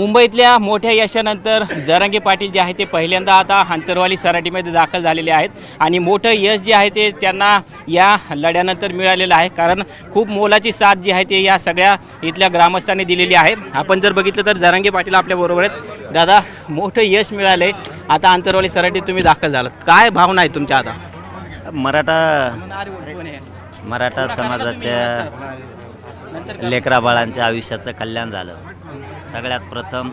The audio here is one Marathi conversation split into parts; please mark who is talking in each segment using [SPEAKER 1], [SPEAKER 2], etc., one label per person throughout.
[SPEAKER 1] मुंबईतल्या मोठ्या यशानंतर जरांगे पाटील जे आहे ते पहिल्यांदा आता अंतरवाली सराटीमध्ये दाखल झालेले आहेत. आणि मोठं यश जे आहे ते त्यांना या लढ्यानंतर मिळालेलं आहे. कारण खूप मोलाची साथ जी आहे ते या सगळ्या इथल्या ग्रामस्थांनी दिलेली आहे. आपण जर बघितलं तर जरांगे पाटील आपल्याबरोबर आहेत. दादा मोठं यश मिळालं आहे आता अंतरवाली सराटीत तुम्ही दाखल झालात. काय भावना आहे तुमच्या आता?
[SPEAKER 2] मराठा मराठा समाजाच्या लेकरा बाळांच्या आयुष्याचं कल्याण झालं. सगळ्यात प्रथम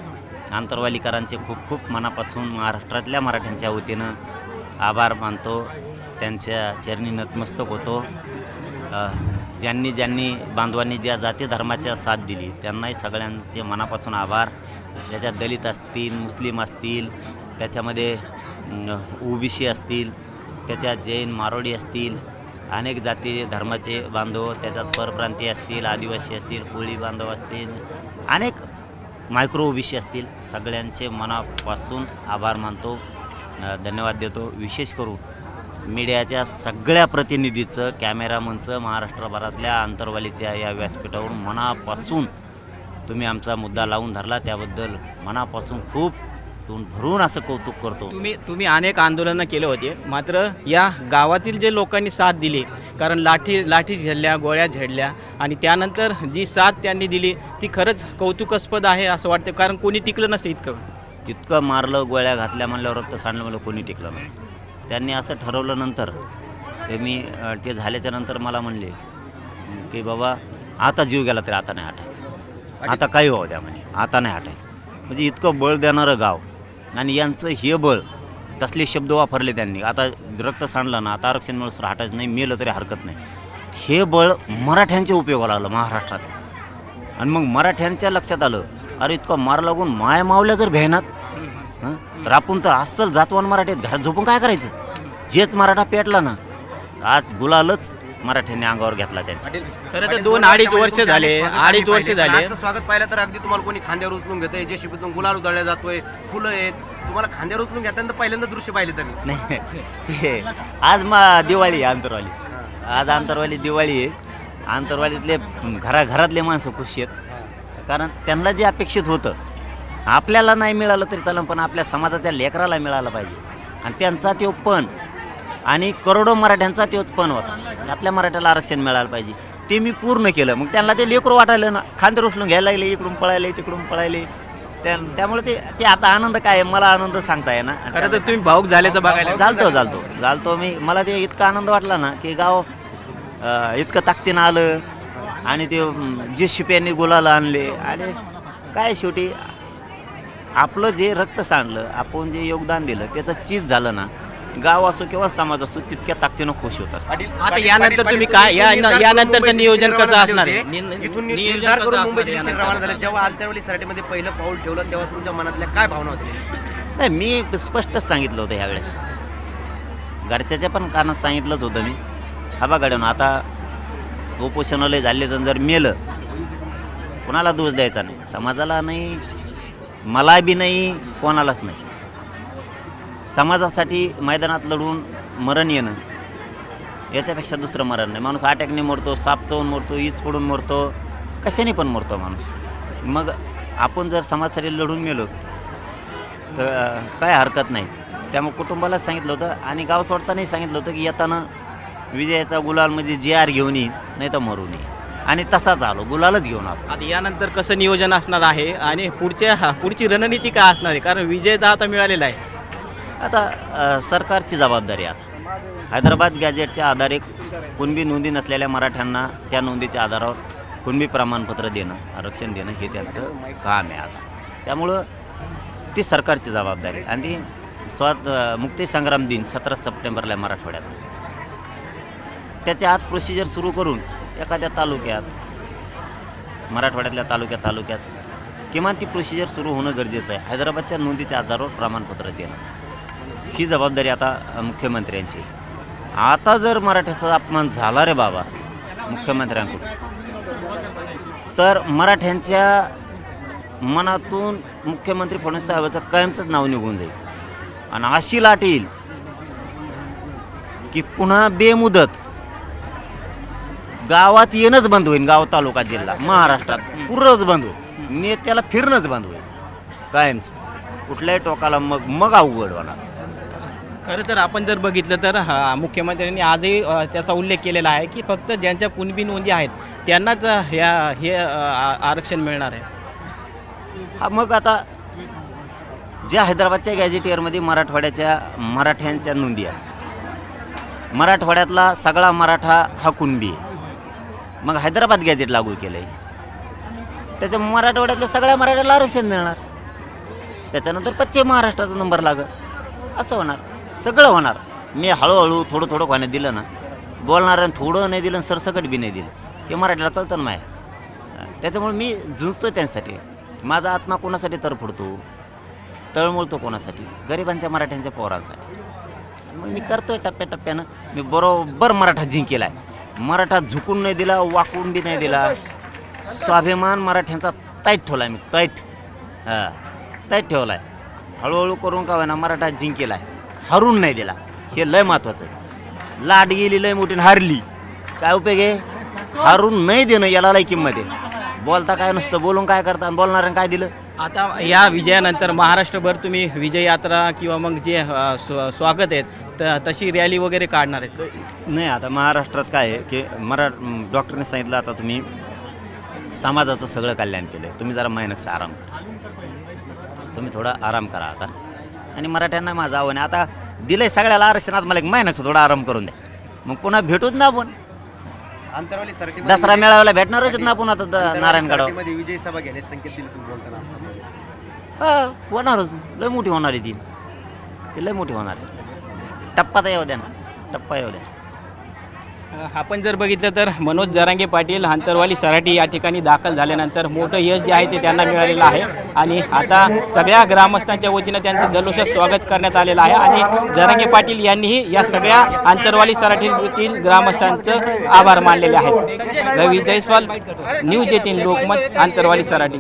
[SPEAKER 2] आंतरवालीकरांचे खूप खूप मनापासून महाराष्ट्रातल्या मराठ्यांच्या वतीनं आभार मानतो. त्यांच्या चरणी नतमस्तक होतो. ज्यांनी ज्यांनी बांधवांनी ज्या जाती धर्माच्या साथ दिली त्यांनाही सगळ्यांचे मनापासून आभार. ज्याच्यात दलित असतील मुस्लिम असतील त्याच्यामध्ये ओबीसी असतील त्याच्यात जैन मारोडी असतील अनेक जाती धर्माचे बांधव त्याच्यात परप्रांतीय असतील आदिवासी असतील कोळी बांधव असतील अनेक मायक्रो ओबीसी असतील सगळ्यांचे मनापासून आभार मानतो धन्यवाद देतो. विशेष करून मीडियाच्या सगळ्या प्रतिनिधीचं कॅमेरामनचं महाराष्ट्रभरातल्या आंतरवालीच्या या व्यासपीठावरून मनापासून तुम्ही आमचा मुद्दा लावून धरला. त्याबद्दल मनापासून खूप भरून असं कौतुक करतो.
[SPEAKER 1] तुम्ही तुम्ही अनेक आंदोलनं केले होते. मात्र या गावातील जे लोकांनी साथ दिली कारण लाठी लाठी झेलल्या गोळ्या झेडल्या आणि त्यानंतर जी साथ त्यांनी दिली ती खरंच कौतुकास्पद आहे असं वाटतं कारण कोणी टिकलं नसतं इतकं.
[SPEAKER 2] इतकं मारलं गोळ्या घातल्या म्हणल्यावर रक्त सांडलं म्हणलं कोणी टिकलं नसतं. त्यांनी असं ठरवलं नंतर ते मी ते झाल्याच्यानंतर मला म्हणले की बाबा आता जीव गेला तरी आता नाही हटायचं. आता काही होऊ द्या म्हणे आता नाही हटायचं. म्हणजे इतकं बळ देणारं गाव. आणि यांचं हे बळ तसले शब्द वापरले त्यांनी. आता रक्त सांडलं ना आता आरक्षण मिळून हटायचं नाही मेलं तरी हरकत नाही. हे बळ मराठ्यांच्या उपयोगाला आलं महाराष्ट्रात. आणि मग मराठ्यांच्या लक्षात आलं अरे इतकं मार लागून माय मावल्या जर भेनात तर आपण तर अस्सल जातवान मराठीत घरात झोपून काय करायचं? जेच मराठा पेटला ना आज गुलालच मराठ्यांनी अंगावर घेतला
[SPEAKER 1] खरं तर दोन अडीच वर्ष झाले अडीच वर्ष झाले.
[SPEAKER 3] आजचं स्वागत पाहिलं तर अगदी तुम्हाला कोणी खांद्यावर उचलून घेतंय जे शिपीतून गुलाल उधळल्या जातोय फुलं आहेत. तुम्हाला खांद्यावर उचलून घेताना पहिल्यांदा दृश्य पाहिले तर.
[SPEAKER 2] नाही ते आज मा दिवाळी आहे आंतरवाली. आज आंतरवाली दिवाळी आहे. आंतरवालीतले घराघरातले माणसं खुशी आहेत. कारण त्यांना जे अपेक्षित होतं आपल्याला नाही मिळालं तरी चालेल पण आपल्या समाजाच्या लेकराला मिळालं पाहिजे. आणि त्यांचा तो पण आणि करोडो मराठ्यांचा तोच पण होता. आपल्या मराठ्याला आरक्षण मिळालं पाहिजे. ते मी पूर्ण केलं. मग त्यांना ते लेकरू वाटायलं ना. खांदे उचलून घ्यायला लागले इकडून पळायले तिकडून पळायले. त्या त्यामुळे ते ते आता आनंद काय आहे? मला आनंद सांगता आहे ना
[SPEAKER 1] खरं तर तुम्ही भाऊक झाल्याचं बघायला
[SPEAKER 2] चालतो चालतो चालतो मी. मला ते इतका आनंद वाटला ना की गाव अं, इतकं ताकदीनं आलं. आणि ते अं, जे शिप्यांनी गुलाला आणले. आणि काय शेवटी आपलं जे रक्त सांडलं आपण जे योगदान दिलं त्याचं चीज झालं ना गाव असो किंवा समाज असो तितक्या ताकदीनं खुश होत असतात.
[SPEAKER 1] आता यानंतर तुम्ही काय या यानंतरचं नियोजन कसं असणार? आहे नि-
[SPEAKER 3] इथून
[SPEAKER 1] नियोजन
[SPEAKER 3] निर्धार
[SPEAKER 1] कसं
[SPEAKER 3] करून
[SPEAKER 1] असणार
[SPEAKER 3] मुंबईचे
[SPEAKER 1] आहे
[SPEAKER 3] दिशेने रवाना झाले जेव्हा अंतरवली सराटीमध्ये पहिलं पाऊल ठेवलं तेव्हा तुमच्या मनातल्या काय भावना होत्या?
[SPEAKER 2] नाही मी स्पष्टच सांगितलं होतं ह्यावेळेस. घरच्याच्या पण कानात सांगितलंच होतं मी. हा बा गाड्यानं आता उपोषणालय झाले तर जर मेलं कोणाला दोष द्यायचा नाही? समाजाला नाही मला बी नाही कोणालाच नाही. समाजासाठी मैदानात लढून मरण येणं याच्यापेक्षा दुसरं मरण नाही. माणूस अटॅकने मरतो साप चवून मरतो ईज पडून मरतो कशाने पण मरतो माणूस. मग आपण जर समाजासाठी लढून मेलो तर काय हरकत नाही. त्यामुळे कुटुंबाला सांगितलं होतं आणि गाव सोडतानाही सांगितलं होतं की येताना विजयाचा गुलाल म्हणजे जे आर घेऊन येईन नाही तर मरून ये आणि तसाच आलो गुलालच घेऊन आलो.
[SPEAKER 1] आता यानंतर कसं नियोजन असणार आहे आणि पुढच्या पुढची रणनीती काय असणार आहे? कारण विजय तर आता मिळालेला आहे.
[SPEAKER 2] आता सरकारची जबाबदारी आता. हैदराबाद गॅजेटच्या आधारे कुणबी नोंदी नसलेल्या मराठ्यांना त्या नोंदीच्या आधारावर कुणबी प्रमाणपत्र देणं आरक्षण देणं हे त्यांचं काम आहे आता. त्यामुळं ती सरकारची जबाबदारी आणि ती स्वात अ, मुक्तीसंग्राम दिन सतरा सप्टेंबरला मराठवाड्यात. त्याच्या आत प्रोसिजर सुरू करून एखाद्या तालुक्यात मराठवाड्यातल्या तालुक्या तालुक्यात किमान ती प्रोसिजर सुरू होणं गरजेचं आहे. हैदराबादच्या नोंदीच्या आधारावर प्रमाणपत्र देणं. ही जबाबदारी आता मुख्यमंत्र्यांची आता जर मराठ्याचा अपमान झाला रे बाबा मुख्यमंत्र्यांकडून तर मराठ्यांच्या मनातून मुख्यमंत्री फडणवीस साहेबाचं कायमचंच नाव निघून जाईल. आणि अशी लाट येईल की पुन्हा बेमुदत गावात येणंच बंद होईल गाव तालुका जिल्हा महाराष्ट्रात पूर्णच बंद होईल. नेत्याला फिरणंच बंद होईल. कायमचं. कुठल्याही टोकाला मग मग अवघड होणार.
[SPEAKER 1] खरं तर आपण जर बघितलं तर हा, मुख्यमंत्र्यांनी आजही त्याचा उल्लेख केलेला आहे की फक्त ज्यांच्या कुणबी नोंदी आहेत त्यांनाच ह्या हे आरक्षण मिळणार आहे.
[SPEAKER 2] हा मग आता ज्या हैदराबादच्या गॅजेटियरमध्ये मराठवाड्याच्या मराठ्यांच्या नोंदी आहेत मराठवाड्यातला सगळा मराठा हा कुणबी आहे. मग हैदराबाद गॅजेट लागू केलं आहे त्याच्या मराठवाड्यातल्या सगळ्या मराठ्याला आरक्षण मिळणार. त्याच्यानंतर पश्चिम महाराष्ट्राचा नंबर लागत असं होणार. सगळं होणार. मी हळूहळू थोडं थोडं होण्यात दिलं ना बोलणाऱ्यानं थोडं नाही दिलं आणि सरसकट बी नाही दिलं. हे मराठीला कळतं ना त्याच्यामुळे मी झुंजतो त्यांसाठी माझा आत्मा कोणासाठी तरफडतो तळमळतो कोणासाठी? गरिबांच्या मराठ्यांच्या पोरांसाठी. मग मी करतोय टप्प्याटप्प्यानं. मी बरोबर मराठा जिंकेला आहे मराठा झुकून नाही दिला वाकून बी नाही दिला. स्वाभिमान मराठ्यांचा तैट ठेवला मी तैट हां तैट ठेवला आहे हळूहळू करून का होईना मराठा जिंकेला आहे हरून नाही दिला. हे लय महत्त्वाचं आहे. लाट गेली लय मोठी हारली. काय उपयोग आहे? हारून नाही देणं याला लय किंमत आहे. बोलता काय नसतं? बोलून काय करता? बोलणाऱ्यानं काय दिलं?
[SPEAKER 1] आता या विजयानंतर महाराष्ट्रभर तुम्ही विजय यात्रा किंवा मग जे स्व- स्वागत आहेत त- तशी रॅली वगैरे काढणार आहेत.
[SPEAKER 2] नाही आता महाराष्ट्रात काय आहे की मरा डॉक्टरने सांगितलं आता तुम्ही समाजाचं सगळं कल्याण केलं तुम्ही जरा महिनकचा आराम करा. तुम्ही थोडा आराम करा आता. आणि मराठ्यांना माझं आव्हान आहे. आता दिलंय सगळ्याला आरक्षणात मला एक महिन्याचं थोडा आराम करून द्या. मग पुन्हा भेटूच ना आपण.
[SPEAKER 3] सराटी
[SPEAKER 2] दसरा मेळाव्याला भेटणारच आहेत ना आपण आता द- नारायणगडावर.
[SPEAKER 3] मध्ये विजय सभा घेण्याचे संकेत दिले तुम्ही बोलताना
[SPEAKER 2] हा होणारच. लय मोठी होणार आहे ती. ती लय मोठी होणार आहे. टप्पा तर येऊ द्या ना. टप्पा येऊ द्या.
[SPEAKER 1] आपण जर बघितलं तर मनोज जरांगे पाटील आंतरवाली सराटी या ठिकाणी दाखल झाल्यानंतर मोठं यश जे आहे ते त्यांना मिळालेलं आहे. आणि आता सगळ्या ग्रामस्थांच्या वतीनं त्यांचं जल्लोषात स्वागत करण्यात आलेलं आहे. आणि जरांगे पाटील यांनीही या सगळ्या आंतरवाली सराठीतील ग्रामस्थांचं आभार मानलेले आहेत. Ravi Jaiswal news eighteen Lokmat Antarwali Sarathi